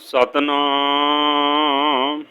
ਸਤਨਾਮ।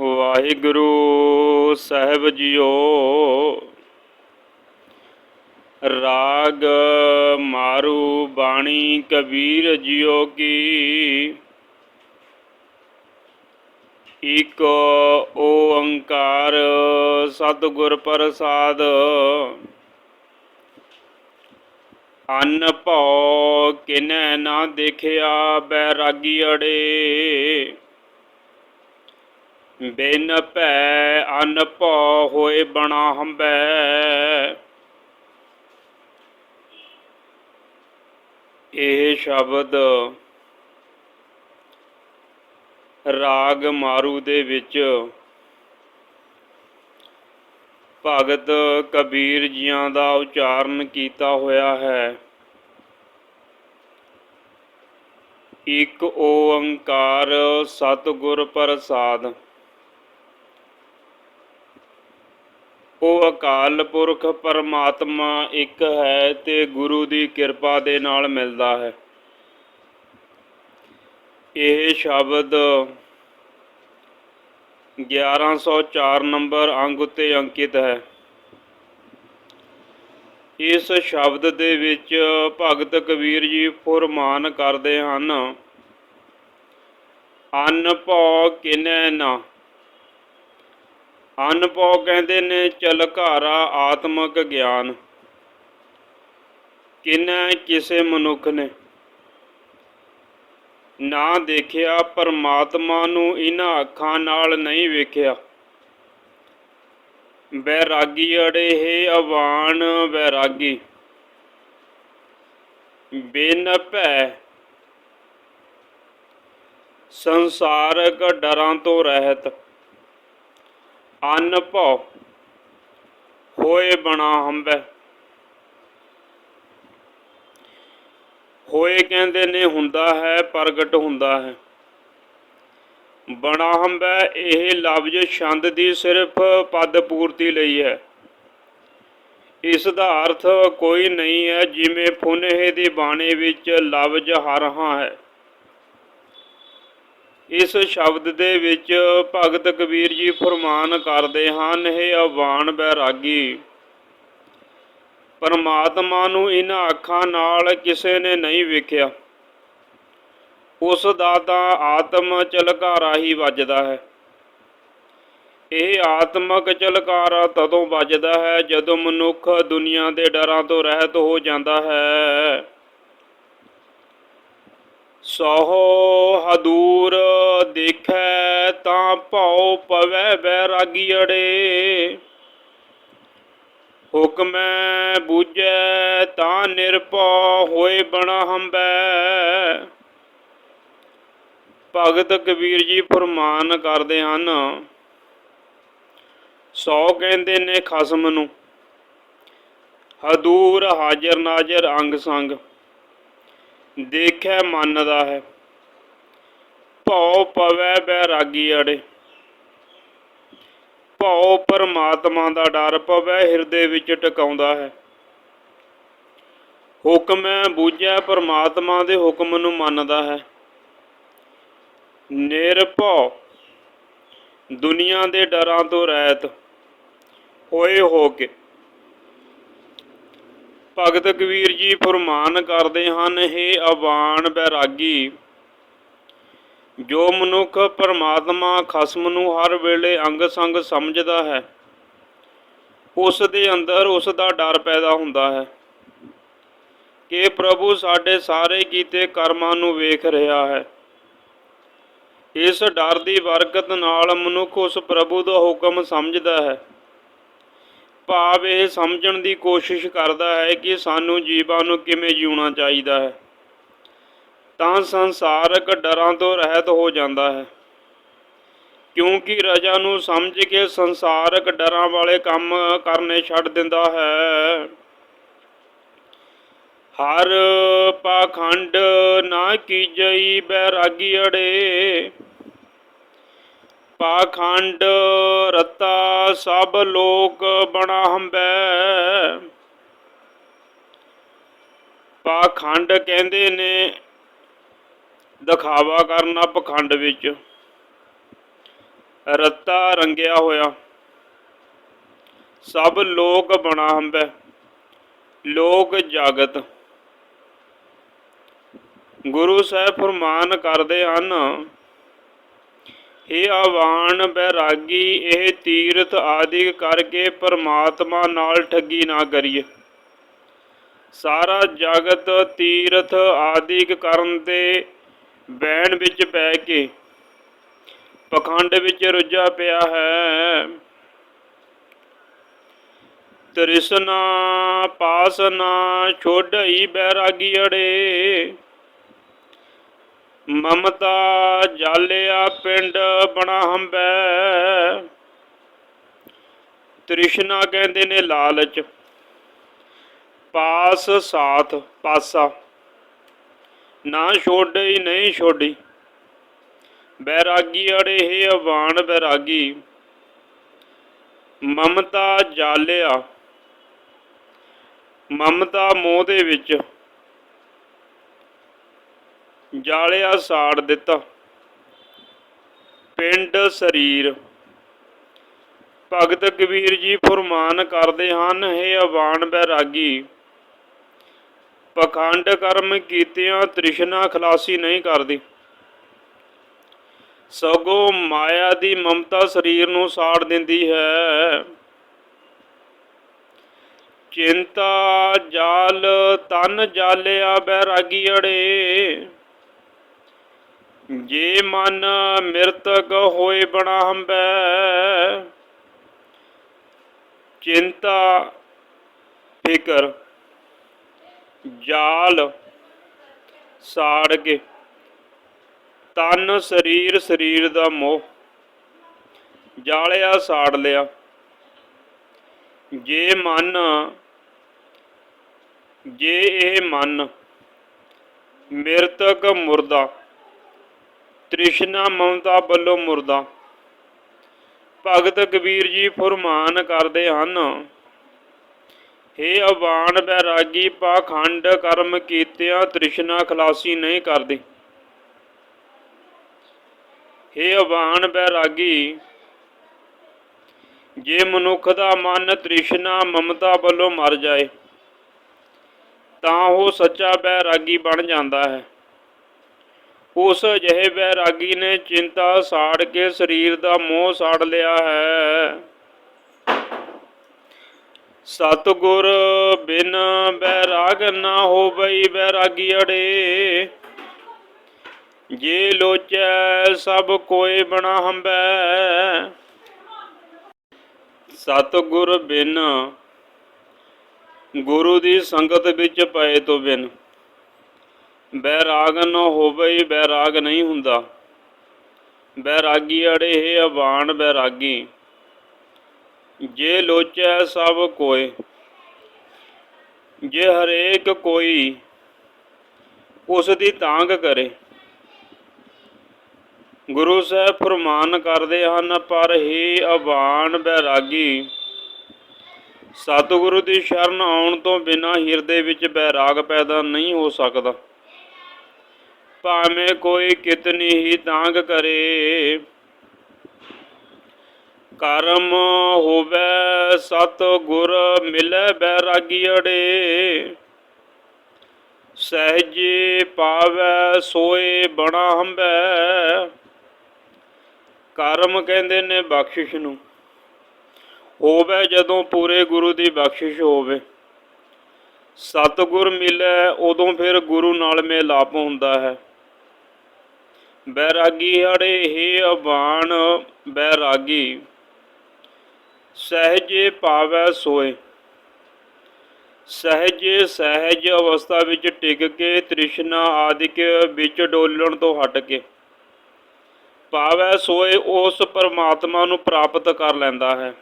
ਵਾਹਿਗੁਰੂ ਸਾਹਿਬ JIO. ਰਾਗ ਮਾਰੂ ਬਾਣੀ ਕਬੀਰ ਜੀਓ ਕੀ। ਇਕ ਓੰਕਾਰ ਸਤਿਗੁਰ ਪ੍ਰਸਾਦ। ਅੰਨ ਭਉ ਕਿਨੈ ਨਾ ਦੇਖਿਆ ਬੈਰਾਗੀ ਅੜੇ। ਬਿਨ ਭੈ ਅੰਨ ਭਉ ਹੋਏ ਬਣਾ ਹੰਬੈ। ਇਹ ਸ਼ਬਦ ਰਾਗ ਮਾਰੂ ਦੇ ਵਿੱਚ ਭਗਤ ਕਬੀਰ ਜੀਆਂ ਦਾ ਉਚਾਰਨ ਕੀਤਾ ਹੋਇਆ ਹੈ। ਇਕ ਓੰਕਾਰ ਸਤਿਗੁਰ ਪ੍ਰਸਾਦ। ਉਹ ਅਕਾਲ ਪੁਰਖ ਪਰਮਾਤਮਾ ਇੱਕ ਹੈ ਤੇ ਗੁਰੂ ਦੀ ਕਿਰਪਾ ਦੇ ਨਾਲ ਮਿਲਦਾ ਹੈ। ਇਹ ਸ਼ਬਦ 1104 ਨੰਬਰ ਅੰਗ ਉੱਤੇ ਅੰਕਿਤ ਹੈ। ਇਸ ਸ਼ਬਦ ਦੇ ਵਿੱਚ ਭਗਤ ਕਬੀਰ ਜੀ ਫੁਰਮਾਨ ਕਰਦੇ ਹਨ ਅੰਨ ਭਉ ਕਿਨੈ ਨਾ। ਅੰਨ ਭਉ ਕਹਿੰਦੇ ਨੇ ਚਲਕਾਰਾ ਆਤਮਿਕ ਗਿਆਨ। ਕਿਨੈ ਕਿਸੇ ਮਨੁੱਖ ਨੇ। ਨਾ ਦੇਖਿਆ, ਪਰਮਾਤਮਾ ਨੂੰ ਇਹਨਾਂ ਅੱਖਾਂ ਨਾਲ ਨਹੀਂ ਵੇਖਿਆ। ਬੈਰਾਗੀ ਅੜੇ ਹੈ ਅਵਾਨ ਵੈਰਾਗੀ ਬਿਨ ਭੈ ਸੰਸਾਰਕ ਡਰਾਂ ਤੋਂ ਰਹਿਤ। ਅੰਨ ਭਉ ਹੋਏ ਬਣਾ ਹੰਬੈ। ਹੋਏ ਕਹਿੰਦੇ ਨੇ ਹੁੰਦਾ ਹੈ, ਪ੍ਰਗਟ ਹੁੰਦਾ ਹੈ। ਬਣਾ ਹੰਬੈ, ਇਹ ਲਫ਼ਜ਼ ਛੰਦ ਦੀ ਸਿਰਫ ਪਦ ਪੂਰਤੀ ਲਈ ਹੈ। ਇਸ ਦਾ ਅਰਥ ਕੋਈ ਨਹੀਂ ਹੈ, ਜਿਵੇਂ ਫੁਨਹੇ ਦੀ ਬਾਣੀ ਵਿੱਚ ਲਫ਼ਜ਼ ਹਰਹਾ ਹੈ ਇਸ ਸ਼ਬਦ ਦੇ ਵਿੱਚ ਭਗਤ ਕਬੀਰ ਜੀ ਫਰਮਾਨ ਕਰਦੇ ਹਨ ਇਹ ਅਵਾਨ ਬੈਰਾਗੀ ਪਰਮਾਤਮਾ ਨੂੰ ਇਹਨਾਂ ਅੱਖਾਂ ਨਾਲ ਕਿਸੇ ਨੇ ਨਹੀਂ ਵੇਖਿਆ। ਉਸ ਦਾ ਤਾਂ ਆਤਮ ਚਲਕਾਰਾ ਹੀ ਵੱਜਦਾ ਹੈ। ਇਹ ਆਤਮਕ ਚਲਕਾਰਾ ਤਦੋਂ ਵੱਜਦਾ ਹੈ ਜਦੋਂ ਮਨੁੱਖ ਦੁਨੀਆ ਦੇ ਡਰਾਂ ਤੋਂ ਰਹਿਤ ਹੋ ਜਾਂਦਾ ਹੈ। ਸੋਹ ਹਦੂਰ ਦੇਖੈ ਤਾਂ ਭਉ ਪਵੈ ਬੈਰਾਗੀ ਅੜੇ। ਹੁਕਮੈ ਬੂਝੈ ਤਾਂ ਨਿਰਭਉ ਹੋਏ ਬਣਾ ਹੰਬੈ ਭਗਤ ਕਬੀਰ ਜੀ ਫਰਮਾਨ ਕਰਦੇ ਹਨ, ਸੌ ਕਹਿੰਦੇ ਨੇ ਖਸਮ ਨੂੰ, ਹਦੂਰ ਹਾਜ਼ਰ ਨਾਜ਼ਰ ਅੰਗ ਸੰਗ, ਦੇਖੈ ਮੰਨਦਾ ਹੈ, ਭਉ ਪਵੈ ਬੈਰਾਗੀ ਅੜੇ। ਭਉ ਪਰਮਾਤਮਾ ਦਾ ਡਰ ਪਵੈ, ਹਿਰਦੇ ਵਿੱਚ ਟਿਕਾਉਂਦਾ ਹੈ। ਹੁਕਮੈ ਬੂਝੈ, ਪਰਮਾਤਮਾ ਦੇ ਹੁਕਮ ਨੂੰ ਮੰਨਦਾ ਹੈ। ਨਿਰਭਉ, ਦੁਨੀਆ ਦੇ ਡਰਾਂ ਤੋਂ ਰਹਿਤ ਹੋਏ ਹੋ ਕੇ। ਭਗਤ ਕਬੀਰ ਜੀ ਫਰਮਾਨ ਕਰਦੇ ਹਨ ਇਹ ਅਵਾਨ ਬੈਰਾਗੀ ਜੋ ਮਨੁੱਖ ਪਰਮਾਤਮਾ ਖਸਮ ਨੂੰ ਹਰ ਵੇਲੇ ਅੰਗ ਸੰਗ ਸਮਝਦਾ ਹੈ, ਉਸ ਦੇ ਅੰਦਰ ਉਸ ਦਾ ਡਰ ਪੈਦਾ ਹੁੰਦਾ ਹੈ ਕਿ ਪ੍ਰਭੂ ਸਾਡੇ ਸਾਰੇ ਕੀਤੇ ਕਰਮਾਂ ਨੂੰ ਵੇਖ ਰਿਹਾ ਹੈ। ਇਸ ਡਰ ਦੀ ਬਰਕਤ ਨਾਲ ਮਨੁੱਖ ਉਸ ਪ੍ਰਭੂ ਦਾ ਹੁਕਮ ਸਮਝਦਾ ਹੈ। ਭਾਵ ਇਹ ਸਮਝਣ ਦੀ ਕੋਸ਼ਿਸ਼ ਕਰਦਾ ਹੈ ਕਿ ਸਾਨੂੰ ਜੀਵਾਂ ਨੂੰ ਕਿਵੇਂ ਜਿਉਣਾ ਚਾਹੀਦਾ ਹੈ। ਤਾਂ ਸੰਸਾਰਕ ਡਰਾਂ ਤੋਂ ਰਹਿਤ ਹੋ ਜਾਂਦਾ ਹੈ। ਕਿਉਂਕਿ ਰਜਾ ਨੂੰ ਸਮਝ ਕੇ ਸੰਸਾਰਕ ਡਰਾਂ ਵਾਲੇ ਕੰਮ ਕਰਨੇ ਛੱਡ ਦਿੰਦਾ ਹੈ। ਹਰ ਪਾਖੰਡ ਨਾ ਕੀਜਈ ਬੈਰਾਗੀ ਅੜੇ। ਪਾਖੰਡ ਰਤਾ ਸਭ ਲੋਕ ਬਣਾ ਹੰਬੈ। ਪਾਖੰਡ ਕਹਿੰਦੇ ਨੇ ਦਿਖਾਵਾ ਕਰਨਾ ਪਖੰਡ ਵਿੱਚ। ਰੱਤਾ ਰੰਗਿਆ ਹੋਇਆ। ਸਭ ਲੋਕ ਬਣਾ ਹੰਬੈ। ਲੋਕ ਜਾਗਤ। ਗੁਰੂ ਸਾਹਿਬ ਫਰਮਾਨ ਕਰਦੇ ਹਨ ਇਹ ਆਵਾਨ ਬੈਰਾਗੀ, ਇਹ ਤੀਰਥ ਆਦਿ ਕਰਕੇ ਪਰਮਾਤਮਾ ਨਾਲ ਠੱਗੀ ਨਾ ਕਰੀਏ। ਸਾਰਾ ਜਗਤ ਤੀਰਥ ਆਦਿਕ ਕਰਨ ਤੇ ਬੈਣ ਵਿੱਚ ਪੈ ਕੇ ਪਖੰਡ ਵਿੱਚ ਰੁੱਝਾ ਪਿਆ ਹੈ। ਤ੍ਰਿਸ਼ਨਾ ਪਾਸਨਾ ਛੋੜਈ ਬੈਰਾਗੀ ਅੜੇ। ਮਮਤਾ ਜਾਲਿਆ ਪਿੰਡ ਬਣਾ ਹੰਬੈ। ਤ੍ਰਿਸ਼ਨਾ ਕਹਿੰਦੇ ਨੇ ਲਾਲਚ। ਪਾਸ ਸਾਥ ਪਾਸਾ। ਨਾ ਛੋੜਈ ਨਹੀਂ ਛੋੜੀ ਬੈਰਾਗੀ ਅੜੇ ਹੈ ਅਵਾਨ ਬੈਰਾਗੀ। ਮਮਤਾ ਜਾਲਿਆ। ਮਮਤਾ ਮੋਹ ਦੇ ਵਿੱਚ। ਜਾਲਿਆ ਸਾੜ ਦਿੱਤਾ। ਪਿੰਡ ਸਰੀਰ। ਭਗਤ ਕਬੀਰ ਜੀ ਫਰਮਾਨ ਕਰਦੇ ਹਨ, ਹੈ ਅਵਾਨ ਬੈਰਾਗੀ। ਪਖੰਡ ਕਰਮ ਕੀਤਿਆਂ ਤ੍ਰਿਸ਼ਨਾ ਖਲਾਸੀ ਨਹੀਂ ਕਰਦੀ। ਸਗੋਂ ਮਾਇਆ ਦੀ ਮਮਤਾ ਸਰੀਰ ਨੂੰ ਸਾੜ ਦਿੰਦੀ ਹੈ। ਚਿੰਤਾ ਜਾਲ, ਤਨ ਜਾਲਿਆ ਬੈਰਾਗੀ ਅੜੇ। ਜੇ ਮਨ ਮਿਰਤਕ ਹੋਏ ਬਣਾ ਹੰਬੈ ਚਿੰਤਾ, ਫਿਕਰ। ਜਾਲ ਸਾੜ ਕੇ ਤਨ ਸਰੀਰ ਸਰੀਰ ਦਾ ਮੋਹ। ਜਾਲਿਆ, ਸਾੜ ਲਿਆ। ਜੇ ਮਨ, ਜੇ ਇਹ ਮਨ ਮਿਰਤਕ ਮੁਰਦਾ, ਤ੍ਰਿਸ਼ਨਾ ਮਮਤਾ ਵੱਲੋਂ ਮੁਰਦਾ, ਭਗਤ ਕਬੀਰ ਜੀ ਫਰਮਾਨ ਕਰਦੇ ਹਨ ਹੇ ਅਵਾਨ ਬੈਰਾਗੀ ਪਾਖੰਡ, ਕਰਮ ਕੀਤਿਆਂ ਤ੍ਰਿਸ਼ਨਾ ਖਲਾਸੀ ਨਹੀਂ ਕਰਦੀ। ਹੇ ਅਵਾਨ ਬੈਰਾਗੀ ਜੇ ਮਨੁੱਖ ਦਾ ਮਨ ਤ੍ਰਿਸ਼ਨਾ, ਮਮਤਾ ਵੱਲੋਂ ਮਰ ਜਾਏ, ਤਾਂ ਉਹ ਸੱਚਾ ਬੈਰਾਗੀ ਬਣ ਜਾਂਦਾ ਹੈ। ਉਸ ਜਿਹੇ ਬੈਰਾਗੀ ਨੇ ਚਿੰਤਾ ਸਾੜ ਕੇ ਸਰੀਰ ਦਾ ਮੋਹ ਸਾੜ ਲਿਆ ਹੈ। ਸਤਗੁਰ ਬਿਨ ਬੈਰਾਗ ਨਾ ਹੋਵਈ ਬੈਰਾਗੀ ਅੜੇ। ਜੇ ਲੋਚੈ ਸਭ ਕੋਏ ਬਣਾ ਹੰਬੈ। ਸਤਗੁਰ ਬਿਨ ਗੁਰੂ ਦੀ ਸੰਗਤ ਵਿੱਚ ਪਏ ਤੋਂ ਬਿਨ ਬੈਰਾਗ ਨਾ ਹੋਵਈ ਬੈਰਾਗ ਨਹੀਂ ਹੁੰਦਾ। ਬੈਰਾਗੀ ਅੜੇ ਹੈ ਅਬਾਣ ਬੈਰਾਗੀ। ਜੇ ਲੋਚੈ ਸਭ ਕੋਏ ਜੇ ਹਰੇਕ ਕੋਈ ਉਸ ਦੀ ਤਾਂਗ ਕਰੇ। ਗੁਰੂ ਸਾਹਿਬ ਫਰਮਾਨ ਕਰਦੇ ਹਨ, ਪਰ ਹੀ ਅਬਾਣ ਬੈਰਾਗੀ। ਸਤਿਗੁਰੂ ਦੀ ਸ਼ਰਨ ਆਉਣ ਤੋਂ ਬਿਨਾਂ ਹਿਰਦੇ ਵਿੱਚ ਬੈਰਾਗ ਪੈਦਾ ਨਹੀਂ ਹੋ ਸਕਦਾ। ਭਾਵੇਂ ਕੋਈ ਕਿਤਨੀ ਹੀ ਤਾਂਗ ਕਰੇ ਕਰਮ ਹੋਵੇ ਸਤ ਗੁਰ ਮਿਲੇ ਬੈਰਾਗੀ ਅੜੇ। ਸਹਿਜੇ ਪਾਵੇ ਸੋਏ ਬਣਾ ਹੰਬੈ। ਕਰਮ ਕਹਿੰਦੇ ਨੇ ਬਖਸ਼ਿਸ਼ ਨੂੰ। ਹੋਵੇ ਜਦੋਂ ਪੂਰੇ ਗੁਰੂ ਦੀ ਬਖਸ਼ਿਸ਼ ਹੋਵੇ। ਸਤਿਗੁਰ ਮਿਲੇ ਉਦੋਂ ਫਿਰ ਗੁਰੂ ਨਾਲ ਮੇਲਾਪ ਹੁੰਦਾ ਹੈ। ਬੈਰਾਗੀ ਹੜੇ ਹੀ ਅਬਾਣ ਬੈਰਾਗੀ। ਸਹਿਜੇ ਪਾਵੈ ਸੋਏ। ਸਹਿਜੇ ਸਹਿਜ ਅਵਸਥਾ ਵਿੱਚ ਟਿਕ ਕੇ ਤ੍ਰਿਸ਼ਨਾ ਆਦਿਕ ਵਿੱਚ ਡੋਲਣ ਤੋਂ ਹਟ ਕੇ। ਪਾਵੈ ਸੋਏ, ਉਸ ਪਰਮਾਤਮਾ ਨੂੰ ਪ੍ਰਾਪਤ ਕਰ ਲੈਂਦਾ ਹੈ।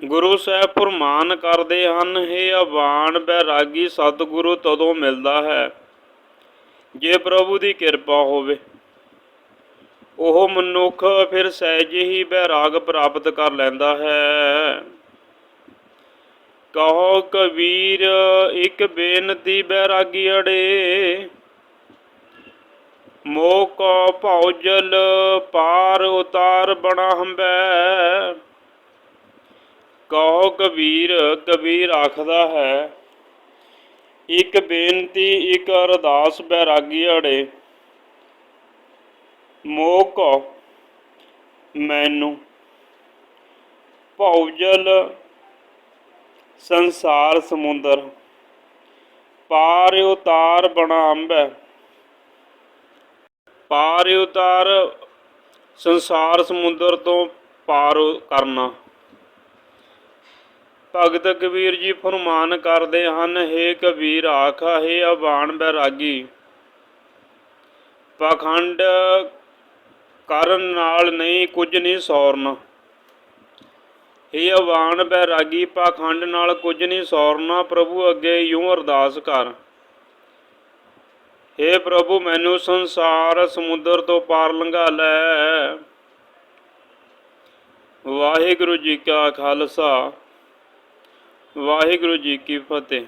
ਗੁਰੂ ਸਾਹਿਬ ਫਰਮਾਨ ਕਰਦੇ ਹਨ, ਹੈ ਅਵਾਨ ਬੈਰਾਗੀ ਸਤਿਗੁਰੂ, ਤਦੋਂ ਮਿਲਦਾ ਹੈ, ਜੇ ਪ੍ਰਭੂ ਦੀ ਕਿਰਪਾ ਹੋਵੇ। ਉਹ ਮਨੁੱਖ ਫਿਰ ਸਹਿਜੇ ਹੀ ਬੈਰਾਗ ਪ੍ਰਾਪਤ ਕਰ ਲੈਂਦਾ ਹੈ। ਕਹੋ ਕਬੀਰ, ਇੱਕ ਬੇਨਤੀ ਬੈਰਾਗੀ ਅੜੇ। ਜੇ ਮੋਹ ਕੋ ਭਉ ਪਾਰ ਉਤਾਰ ਬਣਾ ਹੰਬੈ। ਕਹੋ ਕਬੀਰ ਕਬੀਰ ਆਖਦਾ ਹੈ, ਇੱਕ ਬੇਨਤੀ, ਇੱਕ ਅਰਦਾਸ ਬੈਰਾਗੀ ਅੜੇ। ਮੋਹ ਮੈਨੂੰ। ਭਉਜਲ ਸੰਸਾਰ ਸਮੁੰਦਰ, ਪਾਰ ਉਤਾਰ ਬਣਾ ਅੰਬੈ। ਪਾਰ ਉਤਾਰ ਸੰਸਾਰ ਸਮੁੰਦਰ ਤੋਂ ਪਾਰ ਕਰਨਾ। ਭਗਤ ਕਬੀਰ ਜੀ ਫਰਮਾਨ ਕਰਦੇ ਹਨ, ਹੇ ਕਬੀਰ ਆਖਾ, ਹੈ ਅਬਾਣ ਬੈਰਾਗੀ। ਪਖੰਡ ਕਰਨ ਨਾਲ ਨਹੀਂ ਕੁਝ ਨਹੀਂ ਸੌਰਨਾ। ਇਹ ਅਵਾਨ ਬੈਰਾਗੀ ਪਾਖੰਡ ਨਾਲ ਕੁਝ ਨਹੀਂ ਸੌਰਨਾ, ਪ੍ਰਭੂ ਅੱਗੇ ਯੂੰ ਅਰਦਾਸ ਕਰ। हे ਪ੍ਰਭੂ, ਮੈਨੂੰ ਸੰਸਾਰ ਸਮੁੰਦਰ ਤੋਂ ਪਾਰ ਲੰਘਾ ਲੈ। ਵਾਹਿਗੁਰੂ ਜੀ ਕਾ ਖਾਲਸਾ, ਵਾਹਿਗੁਰੂ ਜੀ ਕੀ ਫਤਿਹ।